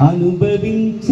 అనుభవించగలగాలి.